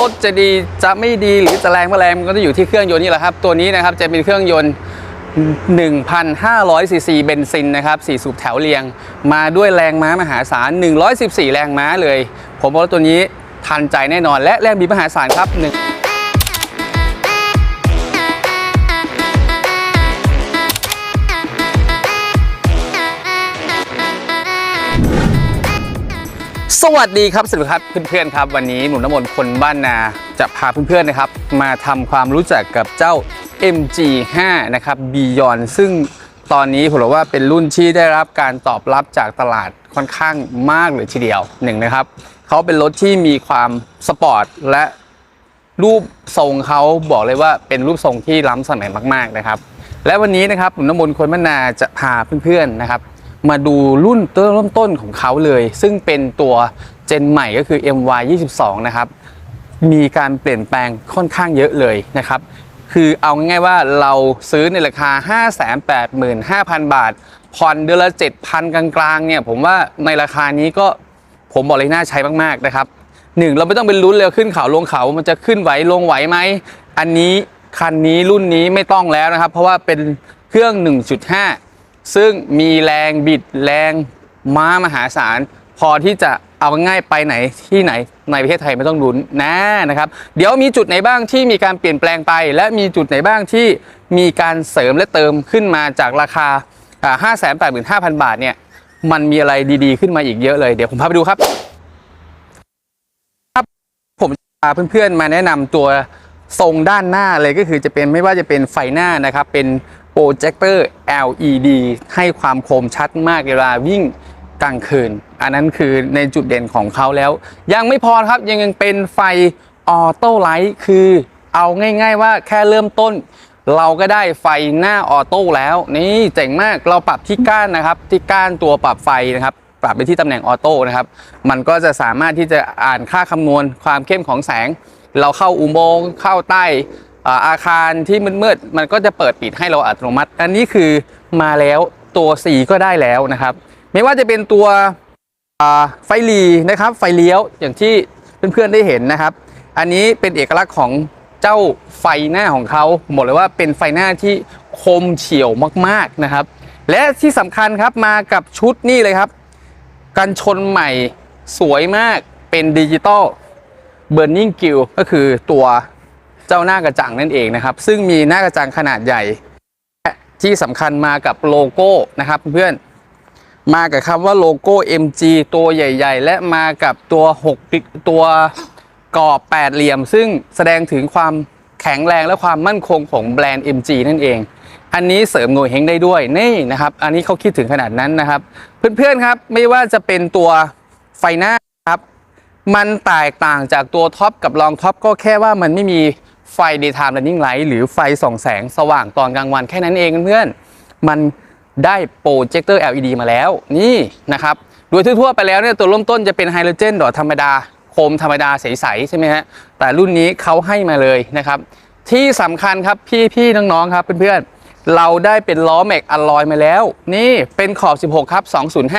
รถจะดีจะไม่ดีหรือจะแรงไม่แรงก็จะอยู่ที่เครื่องยนต์นี่แหละครับ ตัวนี้นะครับจะเป็นเครื่องยนต์1,500ซีซีเบนซินนะครับสี่สูบแถวเรียง มาด้วยแรงม้ามหาศาล 114 แรงม้าเลย ผมบอกว่าตัวนี้ทันใจแน่นอนและแรงบีมหาศาลครับ1 สวัสดีครับสวัสดีครับเพื่อนๆครับ วันนี้หนุ่มน้ำมนต์คนบ้านนาจะพาเพื่อนๆนะครับ มาทำความรู้จักกับเจ้า MG5 นะครับ Beyond ซึ่งตอนนี้ผมบอกว่าเป็นรุ่นที่ได้รับการตอบรับจากตลาดค่อนข้างมากเลยทีเดียวหนึ่งนะครับเขาเป็นรถที่มีความสปอร์ตและรูปทรงเขาบอกเลยว่าเป็นรูปทรงที่ล้ำสมัยมาก ๆนะครับ และวันนี้นะครับหนุ่มน้ำมนต์คนบ้านนาจะพาเพื่อนๆนะครับ มาดูรุ่นเริ่มต้นของเขาเลย ซึ่งเป็นตัวเจนใหม่ก็คือ MY 22นะครับ มีการเปลี่ยนแปลงค่อนข้างเยอะเลยนะครับ คือเอาง่ายๆว่าเราซื้อในราคา 585,000 บาท ผ่อนเดือนละ 7,000 กลางๆ เนี่ย ผมว่าในราคานี้ก็ผมบอกเลยน่าใช้มากๆนะครับหนึ่งเราไม่ต้องเป็นลุ้นเลยขึ้นเขาลงเขา มันจะขึ้นไหวลงไหวไหม อันนี้คันนี้รุ่นนี้ไม่ต้องแล้วนะครับ เพราะว่าเป็นเครื่อง 1.5 ซึ่งมีแรงบิดแรงม้ามหาศาล พอที่จะเอาง่ายไปไหนที่ไหนในประเทศไทยไม่ต้องลุ้นนะนะครับ เดี๋ยวมีจุดไหนบ้างที่มีการเปลี่ยนแปลงไป และมีจุดไหนบ้างที่มีการเสริมและเติมขึ้นมาจากราคาห้าแสนแปดหมื่นห้าพันบาทเนี่ยมันมีอะไรดีๆขึ้นมาอีกเยอะเลย เดี๋ยวผมพาไปดูครับครับผมพาเพื่อนๆมาแนะนำตัวทรงด้านหน้าเลยก็คือจะเป็นไม่ว่าจะเป็นไฟหน้านะครับเป็น โปรเจคเตอร์ LED ให้ความคมชัดมากเวลาวิ่งกลางคืน อันนั้นคือในจุดเด่นของเขาแล้ว ยังไม่พอครับยังยังเป็นไฟออโต้ไลท์คือเอาง่าย ๆ ว่าแค่เริ่มต้น เราก็ได้ไฟหน้าออโต้แล้วนี่เจ๋งมากเราปรับที่ก้านนะครับ ที่ก้านตัวปรับไฟนะครับ ปรับไปที่ตำแหน่งออโต้นะครับ มันก็จะสามารถที่จะอ่านค่าคำนวณความเข้มของแสง เราเข้าอุโมงค์เข้าใต้ อาคารที่มืดๆมันก็จะเปิดปิดให้เราอัตโนมัติ อันนี้คือมาแล้วตัวสีก็ได้แล้วนะครับ ไม่ว่าจะเป็นตัวไฟลีนะครับไฟเลี้ยวอย่างที่เพื่อนๆได้เห็นนะครับ อันนี้เป็นเอกลักษณ์ของเจ้าไฟหน้าของเขาผมบอกเลยว่าเป็นไฟหน้าที่คมเฉียวมากๆนะครับ และที่สำคัญครับมากับชุดนี่เลยครับ กันชนใหม่สวยมากเป็นดิจิตอลเบ r ร์ i ิงกิลก็คือตัว เจ้าหน้ากระจังนั่นเองนะครับ ซึ่งมีหน้ากระจังขนาดใหญ่และที่สำคัญมากับโลโก้นะครับเพื่อนมากับคำว่าโลโก้ MG ตัวใหญ่ ๆ และมากับตัว6กตัวกรอบแปดเหลี่ยม ซึ่งแสดงถึงความแข็งแรงและความมั่นคงของแบรนด์ MG นั่นเอง อันนี้เสริมหน่วยเฮงได้ด้วยนี่นะครับ อันนี้เขาคิดถึงขนาดนั้นนะครับ เพื่อนๆครับไม่ว่าจะเป็นตัวไฟหน้าครับ มันแตกต่างจากตัวท็อปกับรองท็อปก็แค่ว่ามันไม่มี ไฟ daytime running light หรือไฟส่องแสงสว่างตอนกลางวันแค่นั้นเองเพื่อนๆมันได้โปรเจคเตอร์ LED มาแล้วนี่นะครับโดยทั่วๆไปแล้วเนี่ยตัวเริ่มต้นจะเป็นไฮโดรเจนดอทธรรมดาโคมธรรมดาใสๆใช่ไหมฮะแต่รุ่นนี้เขาให้มาเลยนะครับ ที่สำคัญครับพี่ๆน้องๆครับเพื่อนๆเราได้เป็นล้อแม็กอลลอยมาแล้ว นี่เป็นขอบ 16 ครับ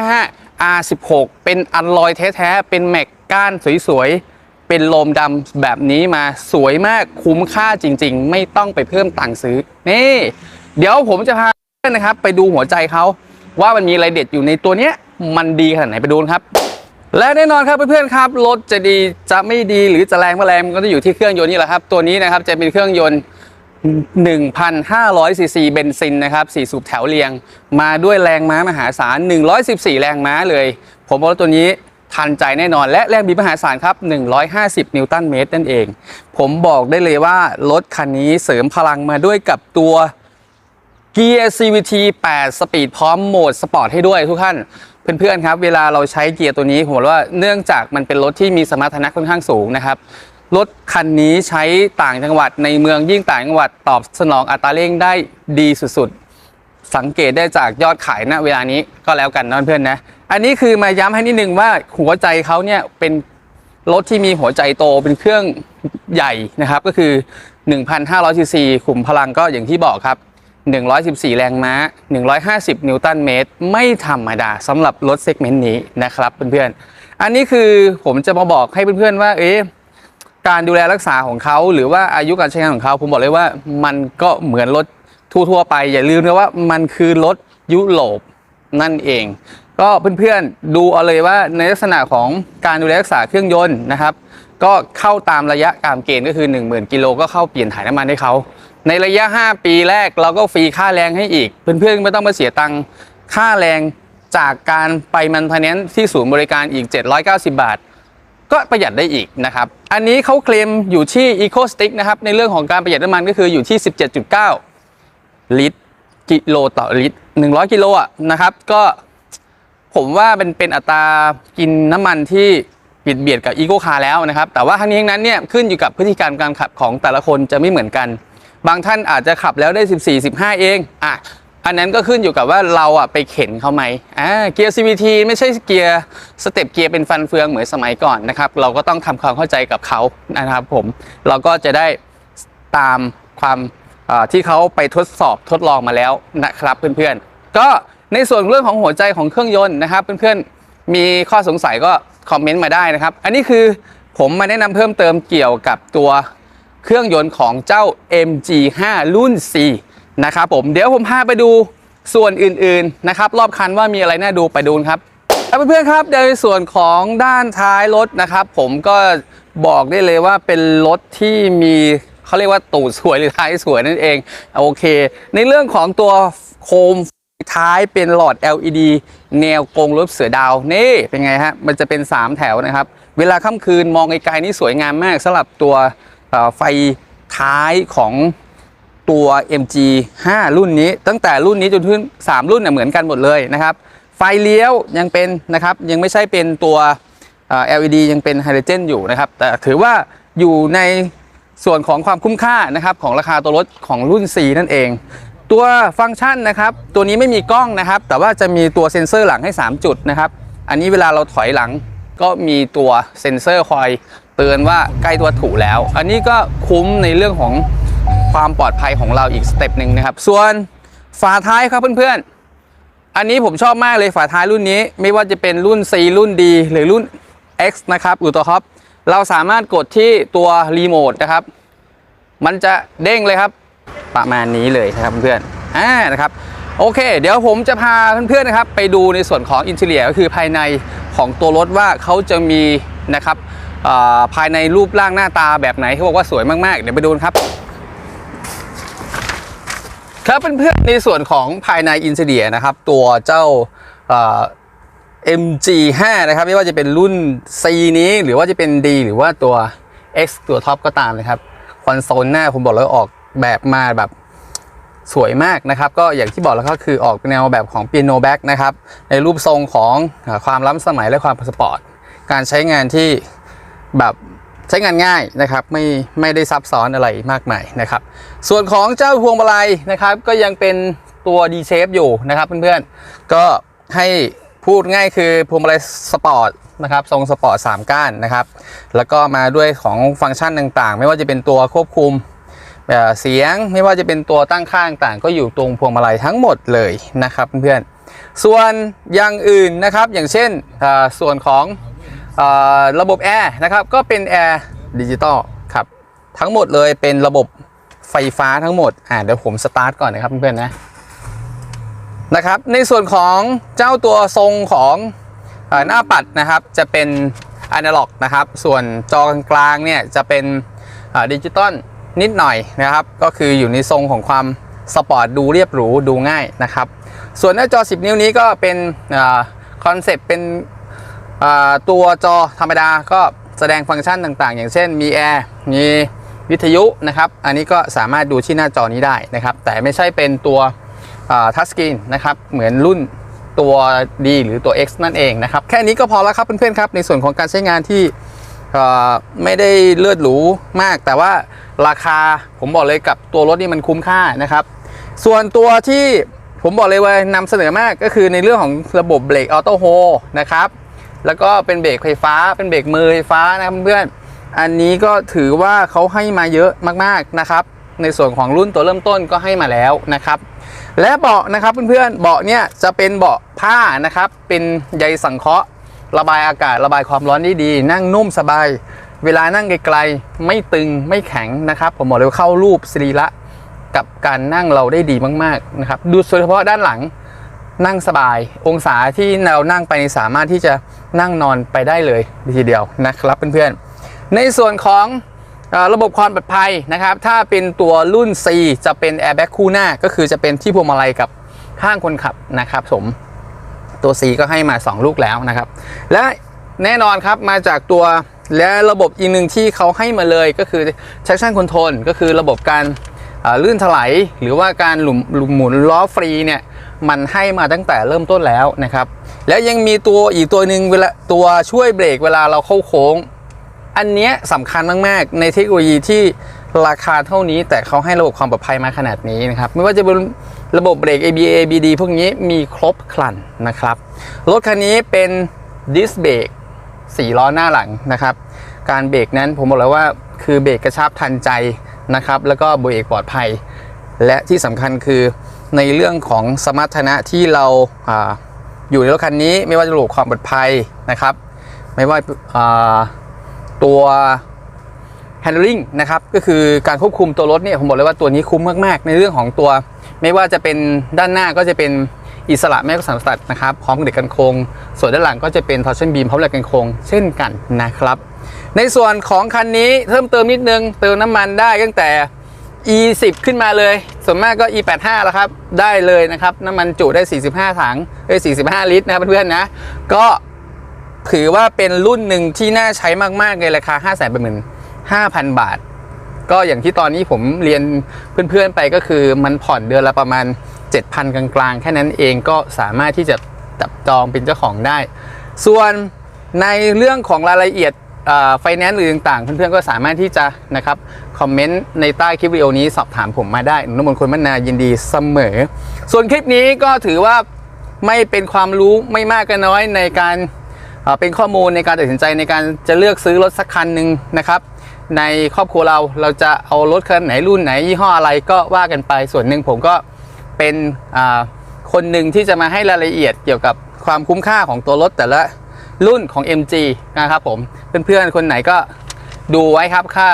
2055 R16 เป็นอลลอยแท้ๆเป็นแม็กก้านสวยๆ เป็นโลมดำแบบนี้มาสวยมากคุ้มค่าจริง ๆ ไม่ต้องไปเพิ่มตังค์ซื้อ นี่ เดี๋ยวผมจะพาเพื่อนนะครับ ไปดูหัวใจเขาว่ามันมีอะไรเด็ดอยู่ในตัวเนี้ยมันดีขนาดไหนไปดูครับ และแน่นอนครับเพื่อนๆครับรถจะดีจะไม่ดีหรือจะแรงไม่แรงมันก็จะอยู่ที่เครื่องยนต์นี่แหละครับ ตัวนี้นะครับจะเป็นเครื่องยนต์1,500ซีซีเบนซินนะครับ4สูบแถวเรียง มาด้วยแรงม้ามหาศาล 114 แรงม้าเลย ผมบอกว่าตัวนี้ ทันใจแน่นอน และแรงบิดมหาศาลครับ 150 นิวตันเมตรนั่นเอง ผมบอกได้เลยว่ารถคันนี้เสริมพลังมาด้วยกับตัวเกียร์ CVT 8 สปีดพร้อมโหมดสปอร์ตให้ด้วยทุกท่านเพื่อนๆครับ เวลาเราใช้เกียร์ตัวนี้ผมบอกว่าเนื่องจากมันเป็นรถที่มีสมรรถนะค่อนข้างสูงนะครับรถคันนี้ใช้ต่างจังหวัดในเมืองยิ่งต่างจังหวัดตอบสนองอัตราเร่งได้ดีสุดๆ สังเกตได้จากยอดขายณเวลานี้ก็แล้วกันนะเพื่อนๆนะ อันนี้คือมาย้ำให้นิดนึงว่าหัวใจเขาเนี่ยเป็นรถที่มีหัวใจโตเป็นเครื่องใหญ่นะครับ ก็คือ 1,500ซีซีขุมพลังก็อย่างที่บอกครับ 114 แรงม้า 150 นิวตันเมตร ไม่ธรรมดาสำหรับรถเซกเมนต์นี้นะครับเพื่อนๆ อันนี้คือผมจะมาบอกให้เพื่อนๆว่า เอ๊ะการดูแลรักษาของเขา หรือว่าอายุการใช้งานของเขา ผมบอกเลยว่ามันก็เหมือนรถทั่วๆไป อย่าลืมนะว่ามันคือรถยุโรปนั่นเอง ก็เพื่อนๆดูเอาเลยว่าในลักษณะของการดูแลรักษาเครื่องยนต์นะครับ ก็เข้าตามระยะตามเกณฑ์ก็คือ 10,000กิโลก็เข้าเปลี่ยนถ่ายน้ำมันให้เขาในระยะ 5 ปีแรกเราก็ฟรีค่าแรงให้อีก เพื่อนๆไม่ต้องมาเสียตังค่าแรงจากการไปมันพเนนที่ศูนย์บริการอีก 790 บาท ก็ประหยัดได้อีกนะครับ อันนี้เขาเคลมอยู่ที่ Eco Stick นะครับ ในเรื่องของการประหยัดน้ำมันก็คืออยู่ที่ 17.9 ลิตร กิโลต่อลิตร 100 กิโลอะนะครับ ก็ ผมว่าเป็นเป็นอัตรากินน้ำมันที่ปิดเบียดกับอีโ c คาร์แล้วนะครับ แต่ว่าทั้งนี้ทั้งนั้นเนี่ยขึ้นอยู่กับพฤติกรรมการขับของแต่ละคนจะไม่เหมือนกัน บางท่านอาจจะขับแล้วได้ 14 15 เองอะอันนั้นก็ขึ้นอยู่กับว่าเราอะไปเข็นเขาไหมอ่าเกียร์ CVT ไม่ใช่เกียร์สเต็ปเกียร์เป็นฟันเฟืองเหมือนสมัยก่อนนะครับ เราก็ต้องทำความเข้าใจกับเขานะครับผมเราก็จะได้ตามความอ่าที่เขาไปทดสอบทดลองมาแล้วนะครับเพื่อนๆ ก็ ในส่วนเรื่องของหัวใจของเครื่องยนต์นะครับเพื่อนๆมีข้อสงสัยก็คอมเมนต์มาได้นะครับ อันนี้คือผมมาแนะนำเพิ่มเติมเกี่ยวกับตัวเครื่องยนต์ของเจ้า MG5 รุ่น C นะครับผมเดี๋ยวผมพาไปดูส่วนอื่นๆนะครับ รอบคันว่ามีอะไรน่าดูไปดูครับเพื่อนๆครับในส่วนของด้านท้ายรถนะครับ ผมก็บอกได้เลยว่าเป็นรถที่มีเขาเรียกว่าตูดสวยหรือท้ายสวยนั่นเองโอเค ในเรื่องของตัวโคม ท้ายเป็นหลอด LED แนวกรงรถเสือดาวนี่เป็นไงฮะมันจะเป็น 3 แถวนะครับ เวลาค่ำคืนมองไกลๆนี่สวยงามมากสำหรับตัวไฟท้ายของตัว MG 5 รุ่นนี้ ตั้งแต่รุ่นนี้จนถึง3รุ่นเนี่ยเหมือนกันหมดเลยนะครับ ไฟเลี้ยวยังเป็นนะครับยังไม่ใช่เป็นตัว LED ยังเป็นไฮโดรเจนอยู่นะครับ แต่ถือว่าอยู่ในส่วนของความคุ้มค่านะครับของราคาตัวรถของรุ่น C นั่นเอง ตัวฟังก์ชันนะครับตัวนี้ไม่มีกล้องนะครับ แต่ว่าจะมีตัวเซ็นเซอร์หลังให้ 3 จุดนะครับ อันนี้เวลาเราถอยหลังก็มีตัวเซ็นเซอร์คอยเตือนว่าใกล้ตัวถูกแล้ว อันนี้ก็คุ้มในเรื่องของความปลอดภัยของเราอีกสเต็ปหนึ่งนะครับ ส่วนฝาท้ายครับเพื่อนๆ อันนี้ผมชอบมากเลยฝาท้ายรุ่นนี้ ไม่ว่าจะเป็นรุ่น C รุ่น D หรือรุ่น X นะครับอุตัวท็อปเราสามารถกดที่ตัวรีโมทนะครับ มันจะเด้งเลยครับ ประมาณนี้เลยนะครับเพื่อนๆอ่านะครับโอเค เดี๋ยวผมจะพาเพื่อนๆนะครับ ไปดูในส่วนของอินเทียก็คือภายในของตัวรถว่าเขาจะมีนะครับอ่าภายในรูปร่างหน้าตาแบบไหนเขาบอกว่าสวยมากๆ เดี๋ยวไปดูครับ ครับเพื่อนๆในส่วนของภายในอินเทียนะครับ ตัวเจ้าอ่า MG5 นะครับไม่ว่าจะเป็นรุ่น C นี้หรือว่าจะเป็น D หรือว่าตัว X ตัวท็อปก็ตามนะครับคอนโซลหน้าผมบอกแล้วออก แบบมาแบบสวยมากนะครับ ก็อย่างที่บอกแล้วก็คือออกแนวแบบของ Piano Back นะครับในรูปทรงของความล้ำสมัยและความสปอร์ตการใช้งานที่แบบใช้งานง่ายนะครับไม่ไม่ได้ซับซ้อนอะไรมากมายนะครับ ส่วนของเจ้าพวงมาลัยนะครับก็ยังเป็นตัว D shape อยู่นะครับเพื่อนๆก็ให้พูดง่ายคือพวงมาลัยสปอร์ตนะครับทรงสปอร์ต3ก้านนะครับ แล้วก็มาด้วยของฟังก์ชันต่างๆ ไม่ว่าจะเป็นตัวควบคุม เอ่อเสียงไม่ว่าจะเป็นตัวตั้งค่าต่างก็อยู่ตรงพวงมาลัยทั้งหมดเลยนะครับเพื่อนๆส่วนอย่างอื่นนะครับอย่างเช่นส่วนของอระบบแอร์นะครับก็เป็นแอร์ดิจิตอลครับทั้งหมดเลยเป็นระบบไฟฟ้าทั้งหมดอ่าเดี๋ยวผมสตาร์ทก่อนนะครับเพื่อนๆนะนะครับในส่วนของเจ้าตัวทรงของอหน้าปัดนะครับจะเป็นอนาล็อกนะครับส่วนจอกลางเนี่ยจะเป็นดิจิตอล นิดหน่อยนะครับ ก็คืออยู่ในทรงของความสปอร์ตดูเรียบหรูดูง่ายนะครับ ส่วนหน้าจอ 10 นิ้วนี้ก็เป็นคอนเซปต์เป็นตัวจอธรรมดาก็แสดงฟังก์ชันต่างๆ อย่างเช่นมีแอร์มีวิทยุนะครับ อันนี้ก็สามารถดูที่หน้าจอนี้ได้นะครับ แต่ไม่ใช่เป็นตัวทัชสกรีนนะครับ เหมือนรุ่นตัว D หรือตัว X นั่นเองนะครับ แค่นี้ก็พอแล้วครับเพื่อนๆครับ ในส่วนของการใช้งานที่ ไม่ได้เลือดหรูมาก แต่ว่าราคาผมบอกเลยกับตัวรถนี่มันคุ้มค่านะครับ ส่วนตัวที่ผมบอกเลยว่านำเสนอมากก็คือในเรื่องของระบบเบรกออโต้โฮนะครับ แล้วก็เป็นเบรกไฟฟ้า เป็นเบรกมือไฟฟ้านะครับเพื่อนอันนี้ก็ถือว่าเขาให้มาเยอะมากๆนะครับ ในส่วนของรุ่นตัวเริ่มต้นก็ให้มาแล้วนะครับ และเบาะนะครับเพื่อนๆเบาะเนี่ยจะเป็นเบาะผ้านะครับ เป็นใยสังเคราะห์ ระบายอากาศระบายความร้อนได้ดี นั่งนุ่มสบาย เวลานั่งไกลๆไม่ตึงไม่แข็งนะครับ ผมบอกเลยเข้ารูปสรีระกับการนั่งเราได้ดีมากๆนะครับ ดูโดยเฉพาะด้านหลังนั่งสบาย องศาที่เรานั่งไปสามารถที่จะนั่งนอนไปได้เลยทีเดียวนะครับเพื่อนๆในส่วนของระบบความปลอดภัยนะครับ ถ้าเป็นตัวรุ่น C จะเป็นแอร์แบ็กคู่หน้าก็คือจะเป็นที่พวงมาลัยกับข้างคนขับนะครับผม ตัว C ก็ให้มา 2 ลูกแล้วนะครับ และแน่นอนครับมาจากตัวและระบบอีกหนึ่งที่เขาให้มาเลยก็คือ traction control ก็คือระบบการลื่นถลายหรือว่าการหลุมหลุมหมุนล้อฟรีเนี่ยมันให้มาตั้งแต่เริ่มต้นแล้วนะครับ แล้วยังมีตัวอีกตัวหนึ่งเวลาตัวช่วยเบรกเวลาเราเข้าโค้ง อันเนี้ยสำคัญมาก ๆ ในเทคโนโลยีที่ราคาเท่านี้แต่เขาให้ระบบความปลอดภัยมาขนาดนี้นะครับ ไม่ว่าจะเป็น ระบบเบรก ABA ABD พวกนี้มีครบครันนะครับ รถคันนี้เป็นดิสเบรก4ล้อหน้าหลังนะครับ การเบรกนั้นผมบอกเลยว่าคือเบรกกระชับทันใจนะครับ แล้วก็เบรกปลอดภัย และที่สำคัญคือในเรื่องของสมรรถนะที่เราอาอยู่ในรถคันนี้ไม่ว่าจะระบบความปลอดภัยนะครับ ไม่ว่าอ่าตัว handling นะครับก็คือการควบคุมตัวรถเนี่ยผมบอกเลยว่าตัวนี้คุ้มมากๆ ในเรื่องของตัว ไม่ว่าจะเป็นด้านหน้าก็จะเป็นอิสระแม่ก็สัมสัตว์นะครับพร้อมกับเหล็กกันโครงส่วนด้านหลังก็จะเป็น torsion beam พร้อมเหล็กกันโครงเช่นกันนะครับ ในส่วนของคันนี้เพิ่มเติมนิดนึงเติมน้ำมันได้ตั้งแต่ E10 ขึ้นมาเลย ส่วนมากก็ E85 แล้วครับ ได้เลยนะครับ น้ำมันจุได้ 45 ถังเอ้ย45 ลิตรนะครับเพื่อนๆนะ ก็ถือว่าเป็นรุ่นหนึ่งที่น่าใช้มากๆในราคา 5 8 5 0 0 0 บาท ก็อย่างที่ตอนนี้ผมเรียนเพื่อนๆไปก็คือมันผ่อนเดือนละประมาณ 7,000 กลางๆ แค่นั้นเองก็สามารถที่จะจับจองเป็นเจ้าของได้ ส่วนในเรื่องของรายละเอียดไฟแนนซ์หรือต่างๆ เพื่อนๆก็สามารถที่จะนะครับคอมเมนต์ในใต้คลิปวิดีโอนี้สอบถามผมมาได้นุ่มนคนมนายินดีเสมอ ส่วนคลิปนี้ก็ถือว่าไม่เป็นความรู้ไม่มากก็น้อยในการเป็นข้อมูลในการตัดสินใจในการจะเลือกซื้อรถสักคันหนึ่งนะครับ ในครอบครัวเราเราจะเอารถคันไหนรุ่นไหนยี่ห้ออะไรก็ว่ากันไปส่วนหนึ่งผมก็เป็นคนหนึ่งที่จะมาให้รายละเอียดเกี่ยวกับความคุ้มค่าของตัวรถแต่ละรุ่นของ MG นะครับผมเพื่อนๆคนไหนก็ดูไว้ครับค่า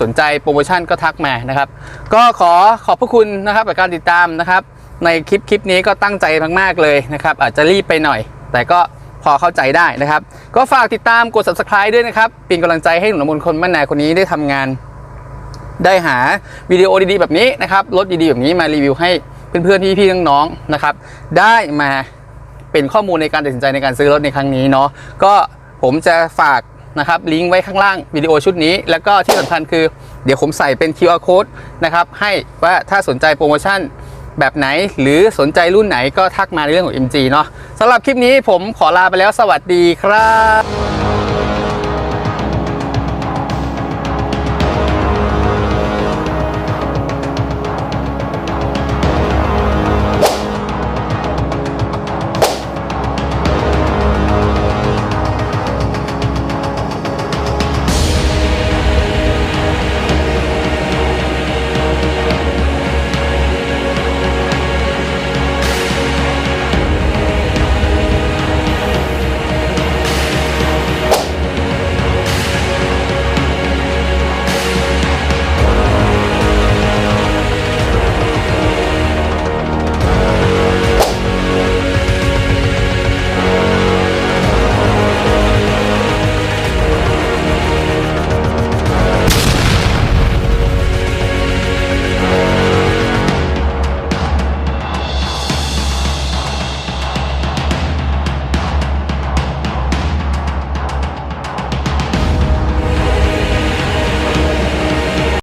สนใจโปรโมชั่นก็ทักมานะครับ ก็ขอขอบพระคุณนะครับกับการติดตามนะครับ ในคลิปคลิปนี้ก็ตั้งใจมากๆเลยนะครับ อาจจะรีบไปหน่อย แต่ก็ พอเข้าใจได้นะครับ ก็ฝากติดตามกด subscribe ด้วยนะครับ เป็นกำลังใจให้หนุ่มนมนคนมั่นนายคนนี้ได้ทำงาน ได้หาวิดีโอดีๆแบบนี้นะครับรถดีๆแบบนี้มารีวิวให้เพื่อนๆพี่ๆน้องๆนะครับ ได้มาเป็นข้อมูลในการตัดสินใจในการซื้อรถในครั้งนี้เนาะก็ผมจะฝากนะครับลิงก์ไว้ข้างล่างวิดีโอชุดนี้ แล้วก็ที่สำคัญคือเดี๋ยวผมใส่เป็น QR code นะครับให้ว่าถ้าสนใจโปรโมชั่น แบบไหน หรือสนใจรุ่นไหนก็ทักมาในเรื่องของ MG เนาะสำหรับคลิปนี้ผมขอลาไปแล้วสวัสดีครับ